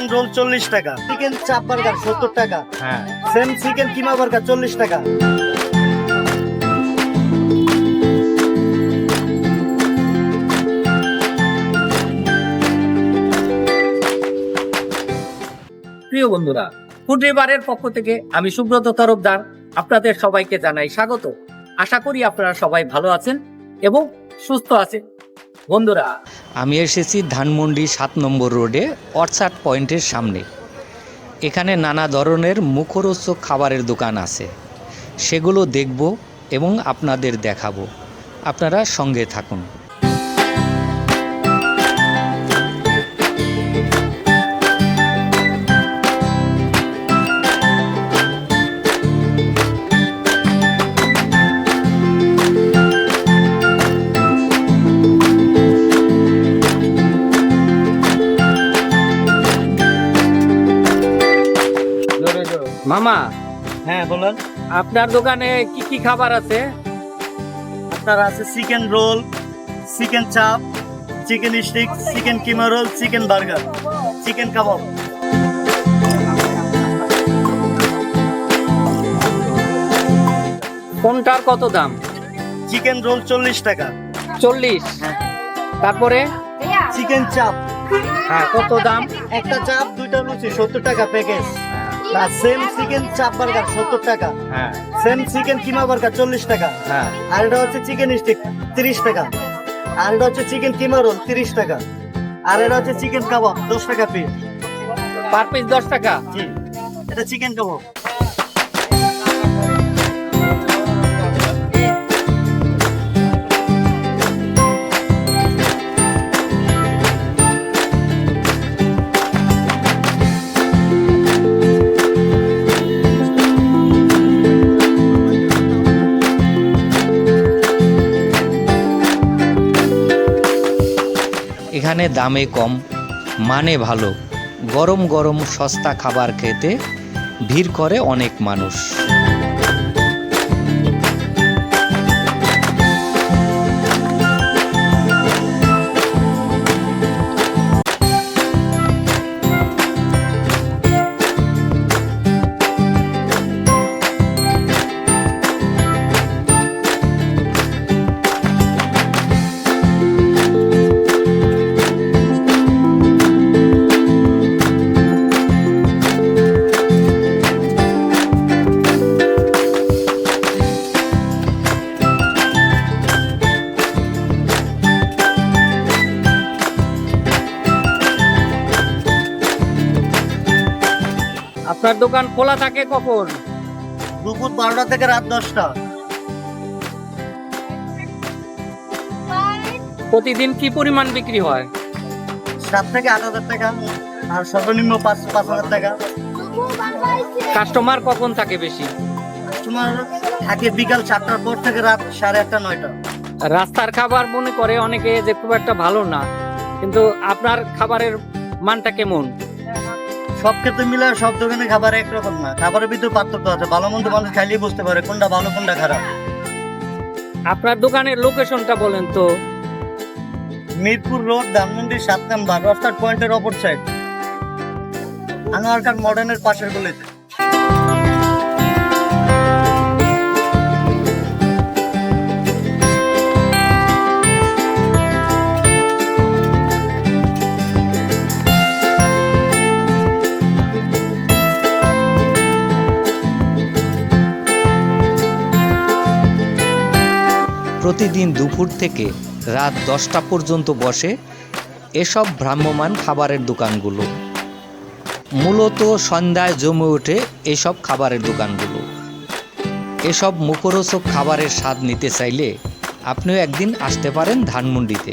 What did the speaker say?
Chicken roll চল্লিশ টাকা। Chicken চাপ বার্গার সত্তর টাকা। হ্যাঁ। সেম চিকেন কিমা বার্গার চল্লিশ টাকা। প্রিয় বন্ধুরা ফুড রিভারের পক্ষ থেকে আমি সুব্রত তরফদার আপনাদের সবাইকে জানাই স্বাগত। আশা করি আপনারা সবাই ভালো আছেন এবং সুস্থ আছেন। বন্ধুরা। আমি এসেছি ধানমন্ডি সাত নম্বর রোডে অর্চার্ড পয়েন্টের সামনে। এখানে নানা ধরনের মুখরোচক খাবারের দোকান আছে। সেগুলো দেখব এবং আপনাদের দেখাবো। আপনারা সঙ্গে থাকুন। মামা হ্যাঁ বলেন। আপনার দোকানে কি কি খাবার আছে? আপনার আছে চিকেন রোল চিকেন চাপ chicken stick chicken keema roll chicken burger chicken kebab কোনটার কত দাম? চিকেন রোল চল্লিশ টাকা। চল্লিশ? তারপরে? চিকেন চাপ হ্যাঁ কত দাম? একটা চাপ দুইটা লুচি সত্তর টাকা প্যাকেজ আর সেম চিকেন চাপ বার্গার সত্তর টাকা। হ্যাঁ। সেম চিকেন কিমা বার্গার চল্লিশ টাকা। হ্যাঁ। আর এটা হচ্ছে চিকেন স্টিক তিরিশ টাকা। আর এটা হচ্ছে চিকেন কিমা রোল তিরিশ টাকা। আর এটা হচ্ছে চিকেন কাবাব দশ টাকা পিস পার পিস দশ টাকা? জি। এটা চিকেন কাবাব এখানে দামে কম মানে ভালো। গরম গরম সস্তা খাবার খেতে ভিড় করে অনেক মানুষ। আপনার দোকান খোলা থাকে কখন? দুপুর বারোটা থেকে রাত দশটা। প্রতিদিন কি পরিমাণ বিক্রি হয়? সাত থেকে আট হাজার টাকা আর সর্বনিম্ন পাঁচ পাঁচ হাজার টাকা। কাস্টমার কখন থাকে বেশি? কাস্টমার থাকে বিকাল চারটার পর থেকে রাত সাড়ে আটটা নয়টা। রাস্তার খাবার মনে করে অনেকে যে খুব একটা ভালো না কিন্তু আপনার খাবারের মানটা কেমন? সব ক্ষেত্রে মিলে সব দোকানে খাবার একরকম না। খাবারের ভিতরে পার্থক্য আছে ভালো মন্দ মানুষ খাইলেই বুঝতে পারে কোনটা ভালো কোনটা খারাপ। আপনার দোকানের লোকেশনটা বলেন তো। মিরপুর রোড ধানমন্ডি সাত নাম্বার রাস্তার পয়েন্টের অপর সাইড আনোয়ারকার মডার্নের পাশের গলিতে। প্রতিদিন দুপুর থেকে রাত দশটা পর্যন্ত বসে এসব ভ্রাম্যমান খাবারের দোকানগুলো। মূলত সন্ধ্যায় জমে ওঠে এসব খাবারের দোকানগুলো। এসব মুখরোচক খাবারের স্বাদ নিতে চাইলে আপনিও একদিন আসতে পারেন ধানমন্ডিতে।